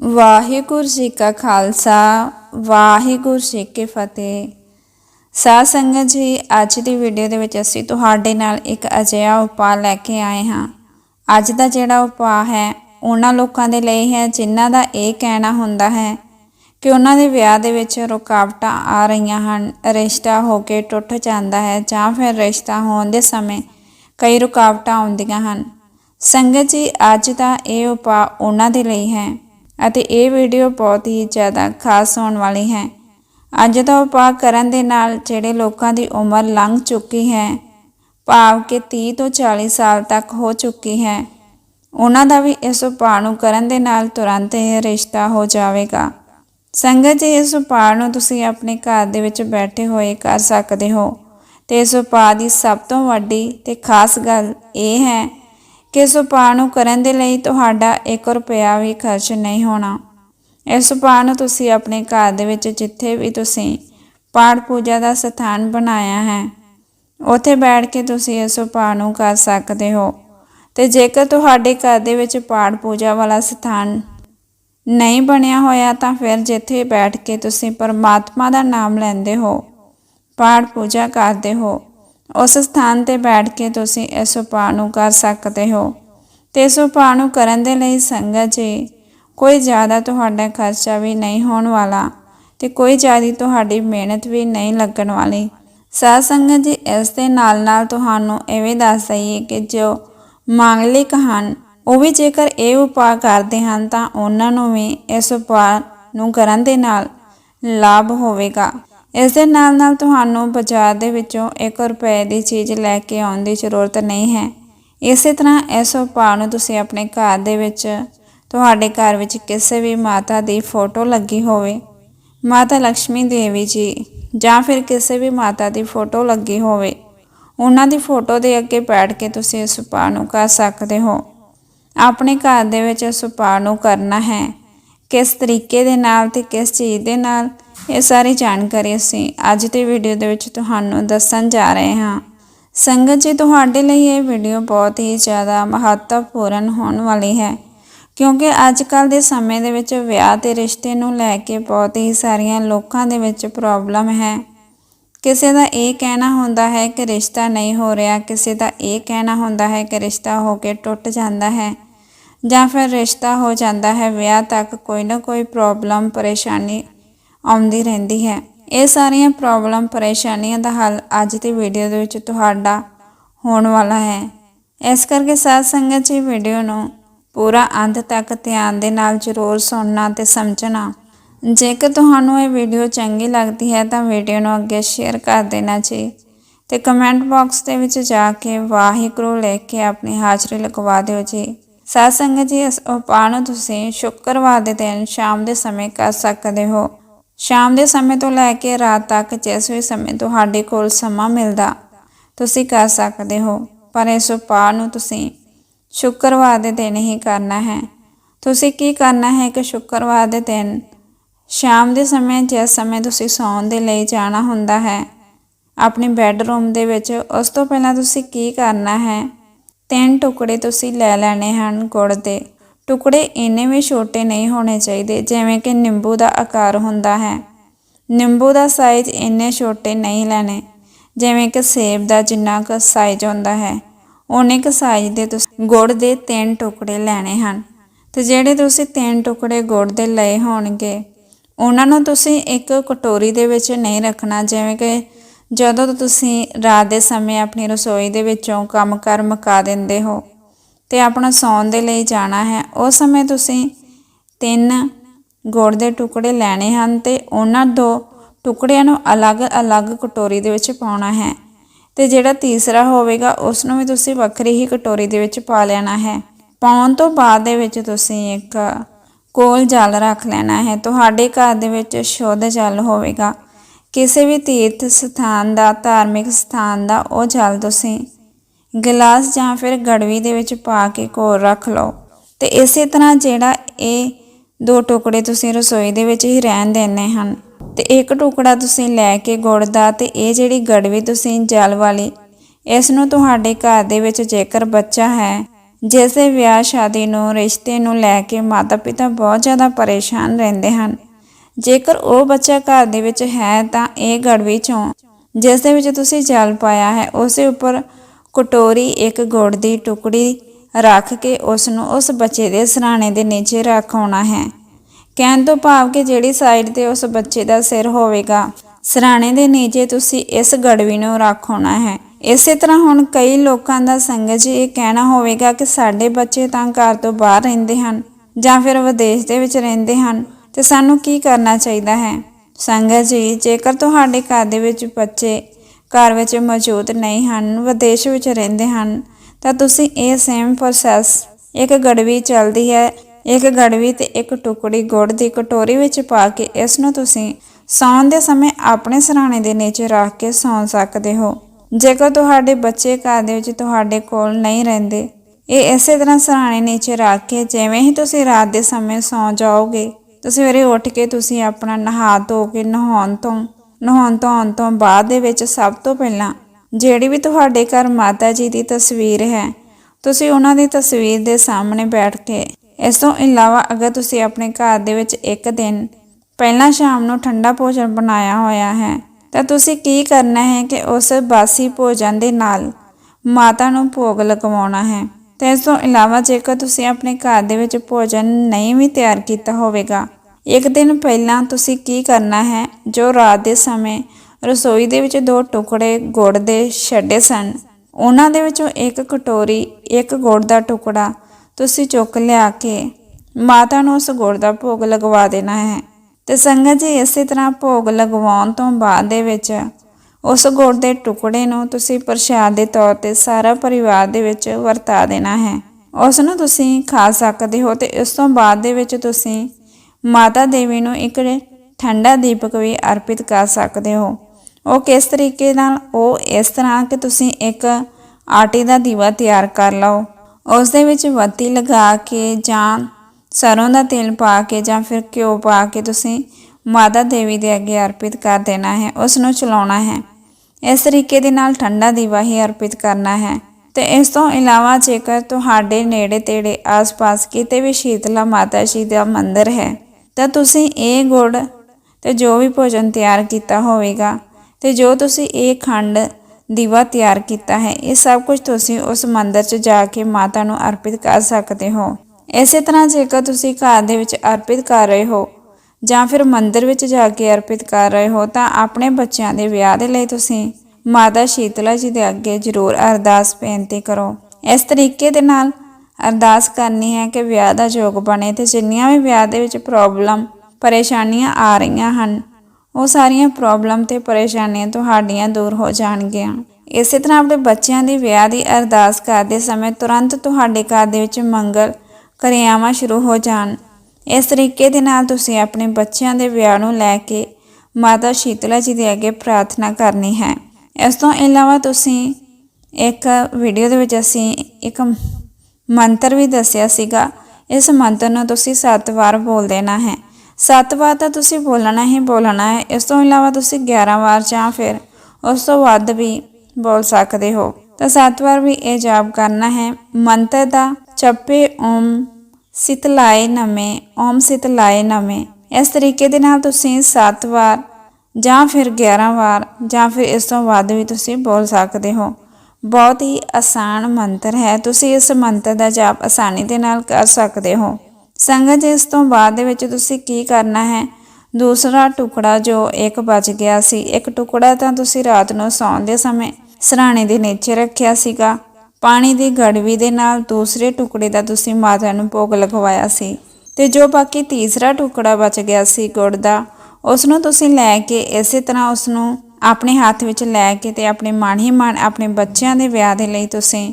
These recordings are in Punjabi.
ਵਾਹਿਗੁਰੂ ਜੀ ਕਾ ਖਾਲਸਾ, ਵਾਹਿਗੁਰੂ ਜੀ ਕੀ ਫਤਿਹ। ਸਾਧ ਸੰਗਤ ਜੀ, ਅੱਜ ਦੀ ਵੀਡੀਓ ਦੇ ਵਿੱਚ ਅਸੀਂ ਤੁਹਾਡੇ ਨਾਲ ਇੱਕ ਅਜਿਹਾ ਉਪਾਅ ਲੈ ਕੇ ਆਏ ਹਾਂ। ਅੱਜ ਦਾ ਜਿਹੜਾ ਉਪਾਅ ਹੈ, ਉਹਨਾਂ ਲੋਕਾਂ ਦੇ ਲਈ ਹੈ, ਜਿਨ੍ਹਾਂ ਦਾ ਇਹ ਕਹਿਣਾ ਹੁੰਦਾ ਹੈ ਕਿ ਉਹਨਾਂ ਦੇ ਵਿਆਹ ਦੇ ਵਿੱਚ ਰੁਕਾਵਟਾਂ ਆ ਰਹੀਆਂ ਹਨ, ਰਿਸ਼ਤਾ ਹੋ ਕੇ ਟੁੱਟ ਜਾਂਦਾ ਹੈ ਜਾਂ ਫਿਰ ਰਿਸ਼ਤਾ ਹੋਣ ਦੇ ਸਮੇਂ ਕਈ ਰੁਕਾਵਟਾਂ ਆਉਂਦੀਆਂ ਹਨ। ਸੰਗਤ ਜੀ, ਅੱਜ ਦਾ ਇਹ ਉਪਾਅ ਉਹਨਾਂ ਦੇ ਲਈ ਹੈ। ਅਤੇ ਇਹ ਵੀਡੀਓ ਬਹੁਤ ਹੀ ਜ਼ਿਆਦਾ ਖਾਸ ਹੋਣ ਵਾਲੀ ਹੈ। ਅੱਜ ਦਾ ਉਪਾਅ ਕਰਨ ਦੇ ਨਾਲ ਜਿਹੜੇ ਲੋਕਾਂ ਦੀ ਉਮਰ ਲੰਘ ਚੁੱਕੀ ਹੈ, ਭਾਵ ਕਿ 30 ਤੋਂ 40 ਸਾਲ ਤੱਕ ਹੋ ਚੁੱਕੀ ਹੈ, ਉਹਨਾਂ ਦਾ ਵੀ ਇਸ ਉਪਾਅ ਨੂੰ ਕਰਨ ਦੇ ਨਾਲ ਤੁਰੰਤ ਇਹ ਰਿਸ਼ਤਾ ਹੋ ਜਾਵੇਗਾ। ਸੰਗਤ, ਜੀ ਇਸ ਉਪਾਅ ਨੂੰ ਤੁਸੀਂ ਆਪਣੇ ਘਰ ਦੇ ਵਿੱਚ ਬੈਠੇ ਹੋਏ ਕਰ ਸਕਦੇ ਹੋ, ਤੇ ਇਸ ਉਪਾਅ ਦੀ ਸਭ ਤੋਂ ਵੱਡੀ ਤੇ ਖਾਸ ਗੱਲ ਇਹ ਹੈ ਕਿਸ ਉਪਾਅ ਨੂੰ ਕਰਨ ਦੇ ਲਈ ਤੁਹਾਡਾ 1 ਰੁਪਿਆ ਵੀ ਖਰਚ ਨਹੀਂ ਹੋਣਾ। ਇਸ ਉਪਾਅ ਨੂੰ ਤੁਸੀਂ ਆਪਣੇ ਘਰ ਦੇ ਵਿੱਚ ਜਿੱਥੇ ਵੀ ਤੁਸੀਂ ਪਾਠ ਪੂਜਾ ਦਾ ਸਥਾਨ ਬਣਾਇਆ ਹੈ, ਉੱਥੇ ਬੈਠ ਕੇ ਤੁਸੀਂ ਇਸ ਉਪਾਅ ਨੂੰ ਕਰ ਸਕਦੇ ਹੋ। ਤੇ ਜੇਕਰ ਤੁਹਾਡੇ ਘਰ ਦੇ ਵਿੱਚ ਪਾਠ ਪੂਜਾ ਵਾਲਾ ਸਥਾਨ ਨਹੀਂ ਬਣਿਆ ਹੋਇਆ, ਤਾਂ ਫਿਰ ਜਿੱਥੇ ਬੈਠ ਕੇ ਤੁਸੀਂ ਪਰਮਾਤਮਾ ਦਾ ਨਾਮ ਲੈਂਦੇ ਹੋ, ਪਾਠ ਪੂਜਾ ਕਰਦੇ ਹੋ ਉਸ ਸਥਾਨ ਤੇ ਬੈਠ ਕੇ ਤੁਸੀਂ ਇਸ ਉਪਾਅ ਨੂੰ ਕਰ ਸਕਦੇ ਹੋ। ਤੇ ਇਸ ਉਪਾਅ ਨੂੰ ਕਰਨ ਦੇ ਲਈ ਸੰਗਤ ਜੀ, ਕੋਈ ਜ਼ਿਆਦਾ ਤੁਹਾਡਾ ਖਰਚਾ ਵੀ ਨਹੀਂ ਹੋਣ ਵਾਲਾ ਤੇ ਕੋਈ ਜ਼ਿਆਦਾ ਤੁਹਾਡੀ ਮਿਹਨਤ ਵੀ ਨਹੀਂ ਲੱਗਣ ਵਾਲੀ। ਸਾਧ ਸੰਗਤ ਜੀ, ਇਸ ਦੇ ਨਾਲ ਨਾਲ ਤੁਹਾਨੂੰ ਇਹ ਵੀ ਦੱਸ ਦਈਏ ਕਿ ਜੋ ਮੰਗਲਿਕ ਹਨ, ਉਹ ਵੀ ਜੇਕਰ ਇਹ ਉਪਾਅ ਕਰਦੇ ਹਨ ਤਾਂ ਉਹਨਾਂ ਨੂੰ ਵੀ ਇਸ ਉਪਾਅ ਨੂੰ ਕਰਨ ਦੇ ਨਾਲ ਲਾਭ ਹੋਵੇਗਾ। ਇਸ ਦੇ ਨਾਲ ਨਾਲ ਤੁਹਾਨੂੰ ਬਾਜ਼ਾਰ ਦੇ ਵਿੱਚੋਂ 1 ਰੁਪਏ ਦੀ ਚੀਜ਼ ਲੈ ਕੇ ਆਉਣ ਦੀ ਜ਼ਰੂਰਤ ਨਹੀਂ ਹੈ। ਇਸੇ ਤਰ੍ਹਾਂ ਇਸ ਉਪਾਅ ਨੂੰ ਤੁਸੀਂ ਆਪਣੇ ਘਰ ਦੇ ਵਿੱਚ, ਤੁਹਾਡੇ ਘਰ ਵਿੱਚ ਕਿਸੇ ਵੀ ਮਾਤਾ ਦੀ ਫੋਟੋ ਲੱਗੀ ਹੋਵੇ, ਮਾਤਾ ਲక్ష్ਮੀ ਦੇਵੀ ਜੀ, ਜਾਂ ਫਿਰ ਕਿਸੇ ਵੀ ਮਾਤਾ ਦੀ ਫੋਟੋ ਲੱਗੀ ਹੋਵੇ, ਉਹਨਾਂ ਦੀ ਫੋਟੋ ਦੇ ਅੱਗੇ ਬੈਠ ਕੇ ਤੁਸੀਂ ਇਸ ਉਪਾਅ ਨੂੰ ਕਰ ਸਕਦੇ ਹੋ। ਆਪਣੇ ਘਰ ਦੇ ਵਿੱਚ ਇਸ ਉਪਾਅ ਨੂੰ ਕਰਨਾ ਹੈ। ਕਿਸ ਤਰੀਕੇ ਦੇ ਨਾਲ ਤੇ ਕਿਸ ਚੀਜ਼ ਦੇ ਨਾਲ, ਇਹ ਸਾਰੀ ਜਾਣਕਾਰੀ ਅਸੀਂ ਅੱਜ ਦੀ ਵੀਡੀਓ ਦੇ ਵਿੱਚ ਤੁਹਾਨੂੰ ਦੱਸਣ ਜਾ ਰਹੇ ਹਾਂ। ਸੰਗਤ ਜੀ, ਤੁਹਾਡੇ ਲਈ ਇਹ ਵੀਡੀਓ ਬਹੁਤ ਹੀ ਜ਼ਿਆਦਾ ਮਹੱਤਵਪੂਰਨ ਹੋਣ ਵਾਲੀ ਹੈ, ਕਿਉਂਕਿ ਅੱਜ ਕੱਲ ਦੇ ਸਮੇਂ ਦੇ ਵਿੱਚ ਵਿਆਹ ਤੇ ਰਿਸ਼ਤੇ ਨੂੰ ਲੈ ਕੇ ਬਹੁਤ ਹੀ ਸਾਰੀਆਂ ਲੋਕਾਂ ਦੇ ਵਿੱਚ ਪ੍ਰੋਬਲਮ ਹੈ। ਕਿਸੇ ਦਾ ਇਹ ਕਹਿਣਾ ਹੁੰਦਾ ਹੈ ਕਿ ਰਿਸ਼ਤਾ ਨਹੀਂ ਹੋ ਰਿਹਾ, ਕਿਸੇ ਦਾ ਇਹ ਕਹਿਣਾ ਹੁੰਦਾ ਹੈ ਕਿ ਰਿਸ਼ਤਾ ਹੋ ਕੇ ਟੁੱਟ ਜਾਂਦਾ ਹੈ। ਜਾਂ ਫਿਰ ਰਿਸ਼ਤਾ ਹੋ ਜਾਂਦਾ ਹੈ, ਵਿਆਹ ਤੱਕ ਕੋਈ ਨਾ ਕੋਈ ਪ੍ਰੋਬਲਮ ਪਰੇਸ਼ਾਨੀ ਆਉਂਦੀ ਰਹਿੰਦੀ ਹੈ। ਇਹ ਸਾਰੀਆਂ ਪ੍ਰੋਬਲਮ ਪਰੇਸ਼ਾਨੀਆਂ ਦਾ ਹੱਲ ਅੱਜ ਦੀ ਵੀਡੀਓ ਦੇ ਵਿੱਚ ਤੁਹਾਡਾ ਹੋਣ ਵਾਲਾ ਹੈ। ਇਸ ਕਰਕੇ ਸਾਧ ਸੰਗਤ ਜੀ ਵੀਡੀਓ ਨੂੰ ਪੂਰਾ ਅੰਤ ਤੱਕ ਧਿਆਨ ਦੇ ਨਾਲ ਜ਼ਰੂਰ ਸੁਣਨਾ ਤੇ ਸਮਝਣਾ। ਜੇਕਰ ਤੁਹਾਨੂੰ ਇਹ ਵੀਡੀਓ ਚੰਗੀ ਲੱਗਦੀ ਹੈ, ਤਾਂ ਵੀਡੀਓ ਨੂੰ ਅੱਗੇ ਸ਼ੇਅਰ ਕਰ ਦੇਣਾ ਜੀ ਤੇ ਕਮੈਂਟ ਬਾਕਸ ਦੇ ਵਿੱਚ ਜਾ ਕੇ ਵਾਹਿਗੁਰੂ ਲਿਖ ਕੇ ਆਪਣੀ ਹਾਜ਼ਰੀ ਲਗਵਾ ਦਿਓ ਜੀ। ਸਾਧ ਸੰਗਤ ਜੀ ਇਸ ਉਪਾਅ ਨੂੰ ਤੁਸੀਂ, ਸ਼ੁੱਕਰਵਾਰ ਦੇ ਦਿਨ, ਸ਼ਾਮ ਦੇ ਸਮੇਂ ਕਰ ਸਕਦੇ ਹੋ। ਸ਼ਾਮ ਦੇ ਸਮੇਂ ਤੋਂ ਲੈ ਕੇ ਰਾਤ ਤੱਕ ਜਿਸ ਵੀ ਸਮੇਂ ਤੁਹਾਡੇ ਕੋਲ ਸਮਾਂ ਮਿਲਦਾ, ਤੁਸੀਂ ਕਰ ਸਕਦੇ ਹੋ। ਪਰ ਇਸ ਉਪਾਅ ਨੂੰ ਤੁਸੀਂ ਸ਼ੁੱਕਰਵਾਰ ਦੇ ਦਿਨ ਹੀ ਕਰਨਾ ਹੈ। ਤੁਸੀਂ ਕੀ ਕਰਨਾ ਹੈ ਕਿ ਸ਼ੁੱਕਰਵਾਰ ਦੇ ਦਿਨ ਸ਼ਾਮ ਦੇ ਸਮੇਂ ਜਿਸ ਸਮੇਂ ਤੁਸੀਂ ਸੌਣ ਦੇ ਲਈ ਜਾਣਾ ਹੁੰਦਾ ਹੈ, ਆਪਣੇ ਬੈੱਡਰੂਮ ਦੇ ਵਿੱਚ, ਉਸ ਤੋਂ ਪਹਿਲਾਂ ਤੁਸੀਂ ਕੀ ਕਰਨਾ ਹੈ? ਤਿੰਨ ਟੁਕੜੇ ਤੁਸੀਂ ਲੈ ਲੈਣੇ ਹਨ ਗੁੜ ਦੇ। ਟੁਕੜੇ ਇੰਨੇ ਵੀ ਛੋਟੇ ਨਹੀਂ ਹੋਣੇ ਚਾਹੀਦੇ, ਜਿਵੇਂ ਕਿ ਨਿੰਬੂ ਦਾ ਆਕਾਰ ਹੁੰਦਾ ਹੈ। ਨਿੰਬੂ ਦਾ ਸਾਈਜ਼ ਇੰਨੇ ਛੋਟੇ ਨਹੀਂ ਲੈਣੇ, ਜਿਵੇਂ ਕਿ ਸੇਬ ਦਾ ਜਿੰਨਾ ਕੁ ਸਾਈਜ਼ ਹੁੰਦਾ ਹੈ। ਓਨੇ ਕੁ ਸਾਈਜ਼ ਦੇ ਤੁਸੀਂ ਗੁੜ ਦੇ ਤਿੰਨ ਟੁਕੜੇ ਲੈਣੇ ਹਨ। ਤੇ ਜਿਹੜੇ ਤੁਸੀਂ ਤਿੰਨ ਟੁਕੜੇ ਗੁੜ ਦੇ ਲਏ ਹੋਣਗੇ, ਉਹਨਾਂ ਨੂੰ ਤੁਸੀਂ ਇੱਕ ਕਟੋਰੀ ਦੇ ਵਿੱਚ ਨਹੀਂ ਰੱਖਣਾ, ਜਿਵੇਂ ਕਿ ਜਦੋਂ ਤੁਸੀਂ ਰਾਤ ਦੇ ਸਮੇਂ ਆਪਣੀ ਰਸੋਈ ਦੇ ਵਿੱਚੋਂ ਕੰਮ ਕਰ ਮੁਕਾ ਦਿੰਦੇ ਹੋ ਤੇ ਆਪਣਾ ਸੌਣ ਦੇ ਲਈ ਜਾਣਾ ਹੈ, ਉਸ ਸਮੇਂ ਤੁਸੀਂ ਤਿੰਨ ਗੁੜ ਦੇ ਟੁਕੜੇ ਲੈਣੇ ਹਨ ਤੇ ਉਹਨਾਂ ਦੋ ਟੁਕੜਿਆਂ ਨੂੰ ਅਲੱਗ-ਅਲੱਗ ਕਟੋਰੀ ਦੇ ਵਿੱਚ ਪਾਉਣਾ ਹੈ ਤੇ ਜਿਹੜਾ ਤੀਸਰਾ ਹੋਵੇਗਾ, ਉਸ ਨੂੰ ਵੀ ਤੁਸੀਂ ਵੱਖਰੀ ਹੀ ਕਟੋਰੀ ਦੇ ਵਿੱਚ ਪਾ ਲੈਣਾ ਹੈ। ਪਾਉਣ ਤੋਂ ਬਾਅਦ ਦੇ ਵਿੱਚ ਤੁਸੀਂ ਇੱਕ ਕੋਲ ਜਲ ਰੱਖ ਲੈਣਾ ਹੈ। ਤੁਹਾਡੇ ਘਰ ਦੇ ਵਿੱਚ ਸ਼ੁੱਧ ਜਲ ਹੋਵੇਗਾ। ਕਿਸੇ ਵੀ ਤੀਰਥ ਸਥਾਨ ਦਾ, ਧਾਰਮਿਕ ਸਥਾਨ ਦਾ ਉਹ ਜਲ ਤੁਸੀਂ ਗਲਾਸ ਜਾਂ ਫਿਰ ਗੜਵੀ ਦੇ ਵਿੱਚ ਪਾ ਕੇ ਕੋਲ ਰੱਖ ਲਓ। ਤੇ ਇਸੇ ਤਰ੍ਹਾਂ ਜਿਹੜਾ ਇਹ ਦੋ ਟੁਕੜੇ ਤੁਸੀਂ ਰਸੋਈ ਦੇ ਵਿੱਚ ਹੀ ਰਹਿਣ ਦੇਣੇ ਹਨ, ਤੇ ਇੱਕ ਟੁਕੜਾ ਤੁਸੀਂ ਲੈ ਕੇ ਗੁੜ ਦਾ ਤੇ ਇਹ ਜਿਹੜੀ ਗੜਵੀ ਤੁਸੀਂ ਜਲ ਵਾਲੀ, ਇਸ ਨੂੰ ਤੁਹਾਡੇ ਘਰ ਦੇ ਵਿੱਚ ਜੇਕਰ ਬੱਚਾ ਹੈ, ਜਿਸ ਦੇ ਵਿਆਹ ਸ਼ਾਦੀ ਨੂੰ, ਰਿਸ਼ਤੇ ਨੂੰ ਲੈ ਕੇ ਮਾਤਾ ਪਿਤਾ ਬਹੁਤ ਜ਼ਿਆਦਾ ਪਰੇਸ਼ਾਨ ਰਹਿੰਦੇ ਹਨ। ਜੇਕਰ ਉਹ ਬੱਚਾ ਘਰ ਦੇ ਵਿੱਚ ਹੈ ਤਾਂ ਇਹ ਗੜਵੀ ਚੋਂ। ਜਿਸ ਦੇ ਵਿੱਚ ਤੁਸੀਂ ਜਲ ਪਾਇਆ ਹੈ, ਉਸੇ ਉੱਪਰ ਕਟੋਰੀ ਇੱਕ ਗੁੜ ਦੀ ਟੁਕੜੀ ਰੱਖ ਕੇ ਉਸ ਨੂੰ ਉਸ ਬੱਚੇ ਦੇ ਸਰਾਣੇ ਦੇ ਨੀਚੇ ਰੱਖ ਆਉਣਾ ਹੈ। ਕਹਿਣ ਤੋਂ ਭਾਵ ਕਿ ਜਿਹੜੀ ਸਾਈਡ ਤੇ ਉਸ ਬੱਚੇ ਦਾ ਸਿਰ ਹੋਵੇਗਾ, ਸਰਾਣੇ ਦੇ ਨੀਚੇ ਤੁਸੀਂ ਇਸ ਗੜਵੀ ਨੂੰ ਰੱਖ ਆਉਣਾ ਹੈ। ਇਸੇ ਤਰ੍ਹਾਂ ਹੁਣ ਕਈ ਲੋਕਾਂ ਦਾ ਸੰਗਤ ਜੀ ਇਹ ਕਹਿਣਾ ਹੋਵੇਗਾ ਕਿ ਸਾਡੇ ਬੱਚੇ ਤਾਂ ਘਰ ਤੋਂ ਬਾਹਰ ਰਹਿੰਦੇ ਹਨ ਜਾਂ ਫਿਰ ਵਿਦੇਸ਼ ਦੇ ਵਿੱਚ ਰਹਿੰਦੇ ਹਨ। ਤੇ ਸਾਨੂੰ ਕੀ ਕਰਨਾ ਚਾਹੀਦਾ ਹੈ? ਸੰਗਤ ਜੀ, ਜੇਕਰ ਤੁਹਾਡੇ ਘਰ ਦੇ ਵਿੱਚ ਬੱਚੇ ਘਰ ਵਿੱਚ ਮੌਜੂਦ ਨਹੀਂ ਹਨ, ਵਿਦੇਸ਼ ਵਿੱਚ ਰਹਿੰਦੇ ਹਨ, ਤਾਂ ਤੁਸੀਂ ਇਹ ਸੇਮ ਪ੍ਰੋਸੈਸ ਇੱਕ ਗੜਵੀ ਚੱਲਦੀ ਹੈ, ਇੱਕ ਗੜਵੀ ਤੇ ਇੱਕ ਟੁਕੜੀ ਗੁੜ ਦੀ ਕਟੋਰੀ ਵਿੱਚ ਪਾ ਕੇ ਇਸ ਨੂੰ ਤੁਸੀਂ ਸੌਣ ਦੇ ਸਮੇਂ ਆਪਣੇ ਸਰਾਣੇ ਦੇ ਨੀਚੇ ਰੱਖ ਕੇ ਸੌਂ ਸਕਦੇ ਹੋ। ਜੇਕਰ ਤੁਹਾਡੇ ਬੱਚੇ ਘਰ ਦੇ ਵਿੱਚ ਤੁਹਾਡੇ ਕੋਲ ਨਹੀਂ ਰਹਿੰਦੇ, ਇਹ ਇਸੇ ਤਰ੍ਹਾਂ ਸਰਾਣੇ ਨੀਚੇ ਰੱਖ ਕੇ ਜਿਵੇਂ ਹੀ ਤੁਸੀਂ ਰਾਤ ਦੇ ਸਮੇਂ ਸੌਂ ਜਾਓਗੇ ਤਾਂ ਸਵੇਰੇ ਉੱਠ ਕੇ ਤੁਸੀਂ ਆਪਣਾ ਨਹਾ ਧੋ ਕੇ ਨਹਾਉਣ ਤੋਂ, ਨਹਾਉਣ ਧੋਣ ਤੋਂ ਬਾਅਦ ਦੇ ਵਿੱਚ ਸਭ ਤੋਂ ਪਹਿਲਾਂ ਜਿਹੜੀ ਵੀ ਤੁਹਾਡੇ ਘਰ ਮਾਤਾ ਜੀ ਦੀ ਤਸਵੀਰ ਹੈ, ਤੁਸੀਂ ਉਹਨਾਂ ਦੀ ਤਸਵੀਰ ਦੇ ਸਾਹਮਣੇ ਬੈਠ ਕੇ ਇਸ ਤੋਂ ਇਲਾਵਾ ਅਗਰ ਤੁਸੀਂ ਆਪਣੇ ਘਰ ਦੇ ਵਿੱਚ ਇੱਕ ਦਿਨ ਪਹਿਲਾਂ ਸ਼ਾਮ ਨੂੰ ਠੰਡਾ ਭੋਜਨ ਬਣਾਇਆ ਹੋਇਆ ਹੈ, ਤਾਂ ਤੁਸੀਂ ਕੀ ਕਰਨਾ ਹੈ ਕਿ ਉਸ ਬਾਸੀ ਭੋਜਨ ਦੇ ਨਾਲ ਮਾਤਾ ਨੂੰ ਭੋਗ ਲਗਵਾਉਣਾ ਹੈ। ਤੇ ਇਸ ਤੋਂ ਇਲਾਵਾ ਜੇਕਰ ਤੁਸੀਂ ਆਪਣੇ ਘਰ ਦੇ ਵਿੱਚ ਭੋਜਨ ਨਹੀਂ ਵੀ ਤਿਆਰ ਕੀਤਾ ਹੋਵੇਗਾ ਇੱਕ ਦਿਨ ਪਹਿਲਾਂ ਤੁਸੀਂ ਕੀ ਕਰਨਾ ਹੈ? ਜੋ ਰਾਤ ਦੇ ਸਮੇਂ ਰਸੋਈ ਦੇ ਵਿੱਚ ਦੋ ਟੁਕੜੇ ਗੁੜ ਦੇ ਛੱਡੇ ਸਨ, ਉਹਨਾਂ ਦੇ ਵਿੱਚੋਂ ਇੱਕ ਕਟੋਰੀ ਇੱਕ ਗੁੜ ਦਾ ਟੁਕੜਾ ਤੁਸੀਂ ਚੁੱਕ ਲਿਆ ਕੇ ਮਾਤਾ ਨੂੰ ਉਸ ਗੁੜ ਦਾ ਭੋਗ ਲਗਵਾ ਦੇਣਾ ਹੈ। ਤੇ ਸੰਗਤ ਜੀ ਇਸੇ ਤਰ੍ਹਾਂ ਭੋਗ ਲਗਵਾਉਣ ਤੋਂ ਬਾਅਦ ਦੇ ਵਿੱਚ ਉਸ ਗੁੜ ਦੇ ਟੁਕੜੇ ਨੂੰ ਤੁਸੀਂ ਪ੍ਰਸ਼ਾਦ ਦੇ ਤੌਰ ਤੇ ਸਾਰਾ ਪਰਿਵਾਰ ਦੇ ਵਿੱਚ ਵਰਤਾ ਦੇਣਾ ਹੈ। ਉਸ ਨੂੰ ਤੁਸੀਂ ਖਾ ਸਕਦੇ ਹੋ ਤੇ ਇਸ ਤੋਂ ਬਾਅਦ ਦੇ ਵਿੱਚ ਤੁਸੀਂ ਮਾਤਾ ਦੇਵੀ ਨੂੰ ਇੱਕ ਠੰਡਾ ਦੀਪਕ ਵੀ ਅਰਪਿਤ ਕਰ ਸਕਦੇ ਹੋ। ਉਹ ਕਿਸ ਤਰੀਕੇ ਨਾਲ? ਉਹ ਇਸ ਤਰ੍ਹਾਂ ਕਿ ਤੁਸੀਂ ਇੱਕ ਆਟੇ ਦਾ ਦੀਵਾ ਤਿਆਰ ਕਰ ਲਓ। ਉਸ ਦੇ ਵਿੱਚ ਬੱਤੀ ਲਗਾ ਕੇ ਜਾਂ ਸਰੋਂ ਦਾ ਤੇਲ ਪਾ ਕੇ ਜਾਂ ਫਿਰ ਘਿਓ ਪਾ ਕੇ ਤੁਸੀਂ ਮਾਤਾ ਦੇਵੀ ਦੇ ਅੱਗੇ ਅਰਪਿਤ ਕਰ ਦੇਣਾ ਹੈ, ਉਸ ਨੂੰ ਚਲਾਉਣਾ ਹੈ। ਇਸ ਤਰੀਕੇ ਦੇ ਨਾਲ ਠੰਡਾ ਦੀਵਾ ਹੀ ਅਰਪਿਤ ਕਰਨਾ ਹੈ। ਤੇ ਇਸ ਤੋਂ ਇਲਾਵਾ ਜੇਕਰ ਤੁਹਾਡੇ ਨੇੜੇ ਤੇੜੇ ਆਸ-ਪਾਸ ਕਿਤੇ ਵੀ ਸ਼ੀਤਲਾ ਮਾਤਾ ਜੀ ਦਾ ਮੰਦਿਰ ਹੈ ਤਾਂ ਤੁਸੀਂ ਇਹ ਗੁੜ ਤੇ ਜੋ ਵੀ ਭੋਜਨ ਤਿਆਰ ਕੀਤਾ ਹੋਵੇਗਾ ਤੇ ਜੋ ਤੁਸੀਂ ਇਹ ਖੰਡ, ਦੀਵਾ ਤਿਆਰ ਕੀਤਾ ਹੈ, ਇਹ ਸਭ ਕੁਝ ਤੁਸੀਂ ਉਸ ਮੰਦਰ 'ਚ ਜਾ ਕੇ ਮਾਤਾ ਨੂੰ ਅਰਪਿਤ ਕਰ ਸਕਦੇ ਹੋ। ਇਸੇ ਤਰ੍ਹਾਂ ਜੇਕਰ ਤੁਸੀਂ ਘਰ ਦੇ ਵਿੱਚ ਅਰਪਿਤ ਕਰ ਰਹੇ ਹੋ ਜਾਂ ਫਿਰ ਮੰਦਰ ਵਿੱਚ ਜਾ ਕੇ ਅਰਪਿਤ ਕਰ ਰਹੇ ਹੋ, ਤਾਂ ਆਪਣੇ ਬੱਚਿਆਂ ਦੇ ਵਿਆਹ ਦੇ ਲਈ ਤੁਸੀਂ ਮਾਤਾ ਸ਼ੀਤਲਾ ਜੀ ਦੇ ਅੱਗੇ ਜ਼ਰੂਰ ਅਰਦਾਸ ਬੇਨਤੀ ਕਰੋ। ਇਸ ਤਰੀਕੇ ਦੇ ਨਾਲ ਅਰਦਾਸ ਕਰਨੀ ਹੈ ਕਿ ਵਿਆਹ ਦਾ ਯੋਗ ਬਣੇ ਤੇ ਜਿੰਨੀਆਂ ਵੀ ਵਿਆਹ ਦੇ ਵਿੱਚ ਪ੍ਰੋਬਲਮ ਪਰੇਸ਼ਾਨੀਆਂ ਆ ਰਹੀਆਂ ਹਨ, ਉਹ ਸਾਰੀਆਂ ਪ੍ਰੋਬਲਮ ਤੇ ਪਰੇਸ਼ਾਨੀਆਂ ਤੁਹਾਡੀਆਂ ਦੂਰ ਹੋ ਜਾਣਗੀਆਂ। ਇਸੇ ਤਰ੍ਹਾਂ ਆਪਣੇ ਬੱਚਿਆਂ ਦੀ ਵਿਆਹ ਦੀ ਅਰਦਾਸ ਕਰਦੇ ਸਮੇਂ ਤੁਰੰਤ ਤੁਹਾਡੇ ਘਰ ਦੇ ਵਿੱਚ ਮੰਗਲ ਕਿਰਿਆਵਾਂ ਸ਼ੁਰੂ ਹੋ ਜਾਣ। ਇਸ ਤਰੀਕੇ ਦੇ ਨਾਲ ਤੁਸੀਂ ਆਪਣੇ ਬੱਚਿਆਂ ਦੇ ਵਿਆਹ ਨੂੰ ਲੈ ਕੇ ਮਾਤਾ ਸ਼ੀਤਲਾ ਜੀ ਦੇ ਅੱਗੇ ਪ੍ਰਾਰਥਨਾ ਕਰਨੀ ਹੈ। ਇਸ ਤੋਂ ਇਲਾਵਾ ਤੁਸੀਂ ਇੱਕ ਵੀਡੀਓ ਦੇ ਵਿੱਚ ਅਸੀਂ ਇੱਕ ਮੰਤਰ ਵੀ ਦੱਸਿਆ ਸੀਗਾ, ਇਸ ਮੰਤਰ ਨੂੰ ਤੁਸੀਂ 7 ਵਾਰ ਬੋਲ ਦੇਣਾ ਹੈ। 7 ਵਾਰ ਤਾਂ ਤੁਸੀਂ ਬੋਲਣਾ ਹੀ ਬੋਲਣਾ ਹੈ, ਇਸ ਤੋਂ ਇਲਾਵਾ ਤੁਸੀਂ 11 ਵਾਰ ਜਾਂ ਫਿਰ ਉਸ ਤੋਂ ਵੱਧ ਵੀ ਬੋਲ ਸਕਦੇ ਹੋ। ਤਾਂ 7 ਵਾਰ ਵੀ ਇਹ ਜਾਪ ਕਰਨਾ ਹੈ। ਮੰਤਰ ਦਾ ਚੱਪੇ ਓਮ ਸਿਤਲਾਏ ਨਮੇ ਓਮ ਸਿਤਲਾਏ ਨਮੇ ਇਸ ਤਰੀਕੇ ਦੇ ਨਾਲ ਤੁਸੀਂ 7 ਵਾਰ ਜਾਂ ਫਿਰ 11 ਵਾਰ ਜਾਂ ਫਿਰ ਇਸ ਤੋਂ ਵੱਧ ਵੀ ਤੁਸੀਂ ਬੋਲ ਸਕਦੇ ਹੋ। ਬਹੁਤ ਹੀ ਆਸਾਨ ਮੰਤਰ ਹੈ। ਤੁਸੀਂ ਇਸ ਮੰਤਰ ਦਾ ਜਾਪ ਆਸਾਨੀ ਦੇ ਨਾਲ ਕਰ ਸਕਦੇ ਹੋ। ਸੰਗਤ, ਇਸ ਤੋਂ ਬਾਅਦ ਦੇ ਵਿੱਚ ਤੁਸੀਂ ਕੀ ਕਰਨਾ ਹੈ? ਦੂਸਰਾ ਟੁਕੜਾ ਜੋ ਇੱਕ ਬਚ ਗਿਆ ਸੀ, ਇੱਕ ਟੁਕੜਾ ਤਾਂ ਤੁਸੀਂ ਰਾਤ ਨੂੰ ਸੌਣ ਦੇ ਸਮੇਂ ਸਰਾਣੇ ਦੇ ਨੀਚੇ ਰੱਖਿਆ ਸੀਗਾ। ਪਾਣੀ ਦੀ ਗੜਵੀ ਦੇ ਨਾਲ ਦੂਸਰੇ ਟੁਕੜੇ ਦਾ ਤੁਸੀਂ ਮਾਤਾ ਨੂੰ ਭੋਗ ਲਗਵਾਇਆ ਸੀ। ਤੇ ਜੋ ਬਾਕੀ ਤੀਸਰਾ ਟੁਕੜਾ ਬਚ ਗਿਆ ਸੀ ਗੁੜ ਦਾ, ਉਸ ਨੂੰ ਤੁਸੀਂ ਲੈ ਕੇ ਇਸੇ ਤਰ੍ਹਾਂ ਉਸ ਨੂੰ ਆਪਣੇ ਹੱਥ ਵਿੱਚ ਲੈ ਕੇ ਤੇ ਆਪਣੇ ਮਨ ਹੀ ਮਨ ਆਪਣੇ ਬੱਚਿਆਂ ਦੇ ਵਿਆਹ ਦੇ ਲਈ ਤੁਸੀਂ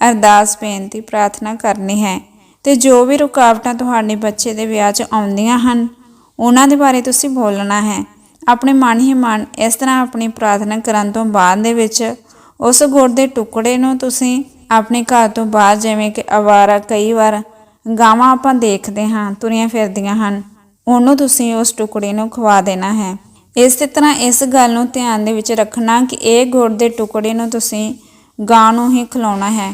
ਅਰਦਾਸ ਬੇਨਤੀ ਪ੍ਰਾਰਥਨਾ ਕਰਨੀ ਹੈ। ਤੇ ਜੋ ਵੀ ਰੁਕਾਵਟਾਂ ਤੁਹਾਡੇ ਬੱਚੇ ਦੇ ਵਿਆਹ 'ਚ ਆਉਂਦੀਆਂ ਹਨ, ਉਹਨਾਂ ਦੇ ਬਾਰੇ ਤੁਸੀਂ ਬੋਲਣਾ ਹੈ। ਆਪਣੇ ਮਨ ਹੀ ਮਨ ਇਸ ਤਰ੍ਹਾਂ ਆਪਣੀ ਪ੍ਰਾਰਥਨਾ ਕਰਨ ਤੋਂ ਬਾਅਦ ਦੇ ਵਿੱਚ ਉਸ ਗੁੜ ਦੇ ਟੁਕੜੇ ਨੂੰ ਤੁਸੀਂ ਆਪਣੇ ਘਰ ਤੋਂ ਬਾਹਰ ਜਿਵੇਂ ਕਿ ਅਵਾਰਾ ਕਈ ਵਾਰ ਗਾਵਾਂ ਆਪਾਂ ਦੇਖਦੇ ਹਾਂ, ਤੁਰੀਆਂ ਫਿਰਦੀਆਂ ਹਨ, ਉਹਨੂੰ ਤੁਸੀਂ ਉਸ ਟੁਕੜੇ ਨੂੰ ਖਵਾ ਦੇਣਾ ਹੈ। ਇਸੇ ਤਰ੍ਹਾਂ ਇਸ ਗੱਲ ਨੂੰ ਧਿਆਨ ਦੇ ਵਿੱਚ ਰੱਖਣਾ ਕਿ ਇਹ ਗੁੜ ਦੇ ਟੁਕੜੇ ਨੂੰ ਤੁਸੀਂ ਗਾਂ ਨੂੰ ਹੀ ਖਿਲਾਉਣਾ ਹੈ।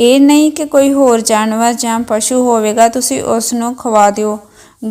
ਇਹ ਨਹੀਂ ਕਿ ਕੋਈ ਹੋਰ ਜਾਨਵਰ ਜਾਂ ਪਸ਼ੂ ਹੋਵੇਗਾ, ਤੁਸੀਂ ਉਸ ਨੂੰ ਖਵਾ ਦਿਓ।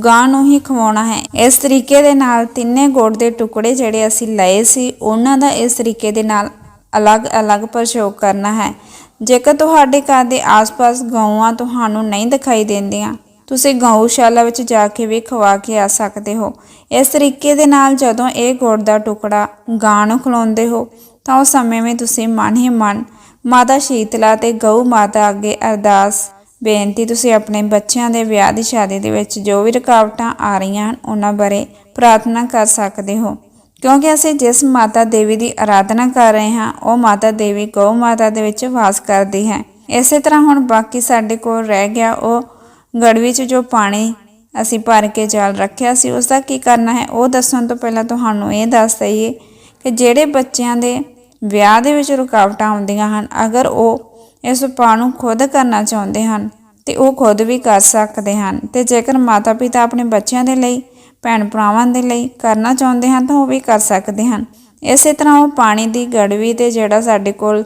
ਗਾਂ ਨੂੰ ਹੀ ਖਵਾਉਣਾ ਹੈ। ਇਸ ਤਰੀਕੇ ਦੇ ਨਾਲ ਤਿੰਨੇ ਗੁੜ ਦੇ ਟੁਕੜੇ ਜਿਹੜੇ ਅਸੀਂ ਲਏ ਸੀ, ਉਹਨਾਂ ਦਾ ਇਸ ਤਰੀਕੇ ਦੇ ਨਾਲ ਅਲੱਗ-ਅਲੱਗ ਪ੍ਰਯੋਗ ਕਰਨਾ ਹੈ। ਜੇਕਰ ਤੁਹਾਡੇ ਘਰ ਦੇ ਆਸ-ਪਾਸ ਗਊਆਂ ਤੁਹਾਨੂੰ ਨਹੀਂ ਦਿਖਾਈ ਦਿੰਦੀਆਂ ਤੁਸੀਂ ਗਊਸ਼ਾਲਾ ਵਿੱਚ ਜਾ ਕੇ ਵੀ ਖਵਾ ਕੇ ਆ ਸਕਦੇ ਹੋ। ਇਸ ਤਰੀਕੇ ਦੇ ਨਾਲ ਜਦੋਂ ਇਹ ਗੁੜ ਦਾ ਟੁਕੜਾ ਗਾਂ ਨੂੰ ਖਿਲਾਉਂਦੇ ਹੋ, ਤਾਂ ਉਸ ਸਮੇਂ ਵਿੱਚ ਤੁਸੀਂ ਮਨ ਹੀ ਮਨ ਮਾਤਾ ਸ਼ੀਤਲਾ ਤੇ ਗਊ ਮਾਤਾ ਅੱਗੇ ਅਰਦਾਸ, ਬੇਨਤੀ ਤੁਸੀਂ ਆਪਣੇ ਬੱਚਿਆਂ ਦੇ ਵਿਆਹ ਦੀ ਸ਼ਾਦੀ ਦੇ ਵਿੱਚ ਜੋ ਵੀ ਰੁਕਾਵਟਾਂ ਆ ਰਹੀਆਂ ਹਨ, ਉਹਨਾਂ ਬਾਰੇ ਪ੍ਰਾਰਥਨਾ ਕਰ ਸਕਦੇ ਹੋ। ਕਿਉਂਕਿ ਅਸੀਂ ਜਿਸ ਮਾਤਾ ਦੇਵੀ ਦੀ ਆਰਾਧਨਾ ਕਰ ਰਹੇ ਹਾਂ, ਉਹ ਮਾਤਾ ਦੇਵੀ ਗਊ ਮਾਤਾ ਦੇ ਵਿੱਚ ਵਾਸ ਕਰਦੀ ਹੈ। ਇਸੇ ਤਰ੍ਹਾਂ ਹੁਣ ਬਾਕੀ ਸਾਡੇ ਕੋਲ ਰਹਿ ਗਿਆ ਉਹ ਗੜਵੀ 'ਚ ਜੋ ਪਾਣੀ ਅਸੀਂ ਭਰ ਕੇ ਜਾਲ ਰੱਖਿਆ ਸੀ ਉਸ ਦਾ ਕੀ ਕਰਨਾ ਹੈ? ਉਹ ਦੱਸਣ ਤੋਂ ਪਹਿਲਾਂ ਤੁਹਾਨੂੰ ਇਹ ਦੱਸ ਦਈਏ ਕਿ ਜਿਹੜੇ ਬੱਚਿਆਂ ਦੇ ਵਿਆਹ ਦੇ ਵਿੱਚ ਰੁਕਾਵਟਾਂ ਆਉਂਦੀਆਂ ਹਨ, ਅਗਰ ਉਹ ਇਸ ਉਪਾਅ ਨੂੰ ਖੁਦ ਕਰਨਾ ਚਾਹੁੰਦੇ ਹਨ, ਤੇ ਉਹ ਖੁਦ ਵੀ ਕਰ ਸਕਦੇ ਹਨ, ਤੇ ਜੇਕਰ ਮਾਤਾ ਪਿਤਾ ਆਪਣੇ ਬੱਚਿਆਂ ਦੇ ਲਈ ਭੈਣ ਭਰਾਵਾਂ ਦੇ ਲਈ ਕਰਨਾ ਚਾਹੁੰਦੇ ਹਨ, ਤਾਂ ਉਹ ਵੀ ਕਰ ਸਕਦੇ ਹਨ। ਇਸੇ ਤਰ੍ਹਾਂ ਉਹ ਪਾਣੀ ਦੀ ਗੜਵੀ ਤੇ ਜਿਹੜਾ ਸਾਡੇ ਕੋਲ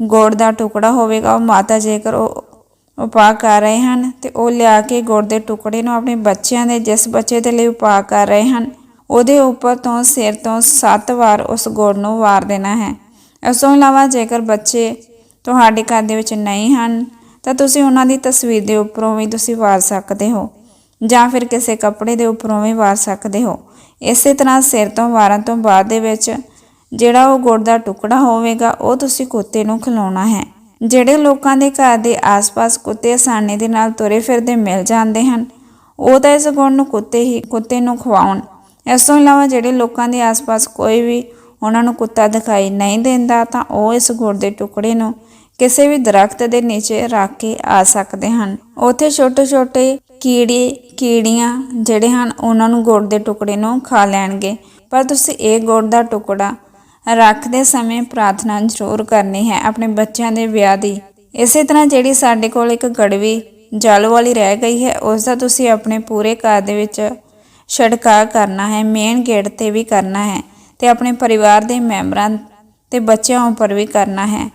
ਗੁੜ ਦਾ ਟੁਕੜਾ ਹੋਵੇਗਾ, ਉਹ ਮਾਤਾ ਜੇਕਰ ਉਹ ਉਪਾਅ ਕਰ ਰਹੇ ਹਨ ਤੇ ਉਹ ਲਿਆ ਕੇ ਗੁੜ ਦੇ ਟੁਕੜੇ ਨੂੰ ਆਪਣੇ ਬੱਚਿਆਂ ਦੇ, ਜਿਸ ਬੱਚੇ ਦੇ ਲਈ ਉਪਾਅ ਕਰ ਰਹੇ ਹਨ, ਉਹਦੇ ਉੱਪਰ ਤੋਂ ਸਿਰ ਤੋਂ 7 ਵਾਰ ਉਸ ਗੁੜ ਨੂੰ ਵਾਰ ਦੇਣਾ ਹੈ। ਇਸ ਤੋਂ ਇਲਾਵਾ ਜੇਕਰ ਬੱਚੇ ਤੁਹਾਡੇ ਘਰ ਦੇ ਵਿੱਚ ਨਹੀਂ ਹਨ, ਤਾਂ ਤੁਸੀਂ ਉਹਨਾਂ ਦੀ ਤਸਵੀਰ ਦੇ ਉੱਪਰੋਂ ਵੀ ਤੁਸੀਂ ਵਾਰ ਸਕਦੇ ਹੋ, ਜਾਂ ਫਿਰ ਕਿਸੇ ਕੱਪੜੇ ਦੇ ਉੱਪਰੋਂ ਵੀ ਵਾਰ ਸਕਦੇ ਹੋ। ਇਸੇ ਤਰ੍ਹਾਂ ਸਿਰ ਤੋਂ ਵਾਰਨ ਤੋਂ ਬਾਅਦ ਦੇ ਵਿੱਚ ਜਿਹੜਾ ਉਹ ਗੁੜ ਦਾ ਟੁਕੜਾ ਹੋਵੇਗਾ, ਉਹ ਤੁਸੀਂ ਕੁੱਤੇ ਨੂੰ ਖਿਲਾਉਣਾ ਹੈ। ਜਿਹੜੇ ਲੋਕਾਂ ਦੇ ਘਰ ਦੇ ਆਸ-ਪਾਸ ਕੁੱਤੇ ਆਸਾਨੀ ਦੇ ਨਾਲ ਤੁਰੇ ਫਿਰਦੇ ਮਿਲ ਜਾਂਦੇ ਹਨ, ਉਹ ਤਾਂ ਇਸ ਗੁੜ ਨੂੰ ਕੁੱਤੇ ਹੀ, ਕੁੱਤੇ ਨੂੰ ਖਵਾਉਣ। ਇਸ ਤੋਂ ਇਲਾਵਾ ਜਿਹੜੇ ਲੋਕਾਂ ਦੇ ਆਸ-ਪਾਸ ਕੋਈ ਵੀ ਉਹਨਾਂ ਨੂੰ ਕੁੱਤਾ ਦਿਖਾਈ ਨਹੀਂ ਦਿੰਦਾ, ਤਾਂ ਉਹ ਇਸ ਗੁੜ ਦੇ ਟੁਕੜੇ ਨੂੰ ਕਿਸੇ ਵੀ ਦਰਖਤ ਦੇ ਨੀਚੇ ਰੱਖ ਕੇ ਆ ਸਕਦੇ ਹਨ। ਉੱਥੇ ਛੋਟੇ-ਛੋਟੇ ਕੀੜੇ, ਕੀੜੀਆਂ ਜਿਹੜੇ ਹਨ, ਉਹਨਾਂ ਨੂੰ ਗੁੜ ਦੇ ਟੁਕੜੇ ਨੂੰ ਖਾ ਲੈਣਗੇ। ਪਰ ਤੁਸੀਂ ਇਹ ਗੁੜ ਦਾ ਟੁਕੜਾ ਰੱਖਦੇ ਸਮੇਂ ਪ੍ਰਾਰਥਨਾ ਜ਼ਰੂਰ ਕਰਨੀ ਹੈ ਆਪਣੇ ਬੱਚਿਆਂ ਦੇ ਵਿਆਹ ਦੀ। ਇਸੇ ਤਰ੍ਹਾਂ ਜਿਹੜੀ ਸਾਡੇ ਕੋਲ ਇੱਕ ਗੜਵੀ ਜਲ ਵਾਲੀ ਰਹਿ ਗਈ ਹੈ, ਉਸ ਦਾ ਤੁਸੀਂ ਆਪਣੇ ਪੂਰੇ ਘਰ ਦੇ ਵਿੱਚ ਛਿੜਕਾਅ ਕਰਨਾ ਹੈ, ਮੇਨ ਗੇਟ ਤੇ ਵੀ ਕਰਨਾ ਹੈ ਤੇ ਆਪਣੇ ਪਰਿਵਾਰ ਦੇ ਮੈਂਬਰਾਂ ਤੇ ਬੱਚਿਆਂ ਉੱਪਰ ਵੀ ਕਰਨਾ ਹੈ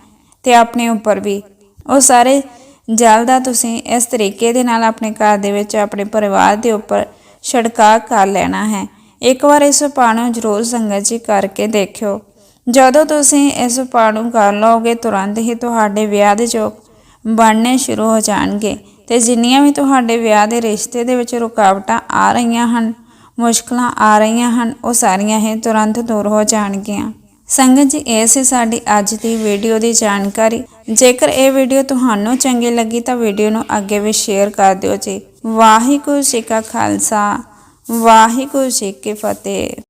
ਤੇ ਆਪਣੇ ਉੱਪਰ ਵੀ। ਉਹ ਸਾਰੇ ਜਲ ਦਾ ਤੁਸੀਂ ਇਸ ਤਰੀਕੇ ਦੇ ਨਾਲ ਆਪਣੇ ਘਰ ਦੇ ਵਿੱਚ ਆਪਣੇ ਪਰਿਵਾਰ ਦੇ ਉੱਪਰ ਛਿੜਕਾਅ ਕਰ ਲੈਣਾ ਹੈ। ਇੱਕ ਵਾਰ ਇਸ ਉਪਾਅ ਨੂੰ ਜ਼ਰੂਰ ਸੰਗਤ ਜੀ ਕਰਕੇ ਦੇਖਿਓ। ਜਦੋਂ ਤੁਸੀਂ ਇਸ ਉਪਾਅ ਨੂੰ ਕਰ ਲਓਗੇ, ਤੁਰੰਤ ਹੀ ਤੁਹਾਡੇ ਵਿਆਹ ਦੇ ਜੋਗ ਬਣਨੇ ਸ਼ੁਰੂ ਹੋ ਜਾਣਗੇ ਤੇ ਜਿੰਨੀਆਂ ਵੀ ਤੁਹਾਡੇ ਵਿਆਹ ਦੇ ਰਿਸ਼ਤੇ ਦੇ ਵਿੱਚ ਰੁਕਾਵਟਾਂ ਆ ਰਹੀਆਂ ਹਨ, ਮੁਸ਼ਕਲਾਂ ਆ ਰਹੀਆਂ ਹਨ, ਉਹ ਸਾਰੀਆਂ ਹੀ ਤੁਰੰਤ ਦੂਰ ਹੋ ਜਾਣਗੀਆਂ। ਸੰਗਤ ਜੀ, ਇਹ ਸੀ ਸਾਡੀ ਅੱਜ ਦੀ ਵੀਡੀਓ ਦੀ ਜਾਣਕਾਰੀ। ਜੇਕਰ ਇਹ ਵੀਡੀਓ ਤੁਹਾਨੂੰ ਚੰਗੀ ਲੱਗੀ ਤਾਂ ਵੀਡੀਓ ਨੂੰ ਅੱਗੇ ਵੀ ਸ਼ੇਅਰ ਕਰ ਦਿਓ ਜੀ। ਵਾਹਿਗੁਰੂ ਜੀ ਕਾ ਖਾਲਸਾ, ਵਾਹਿਗੁਰੂ ਜੀ ਕੀ ਫਤਿਹ।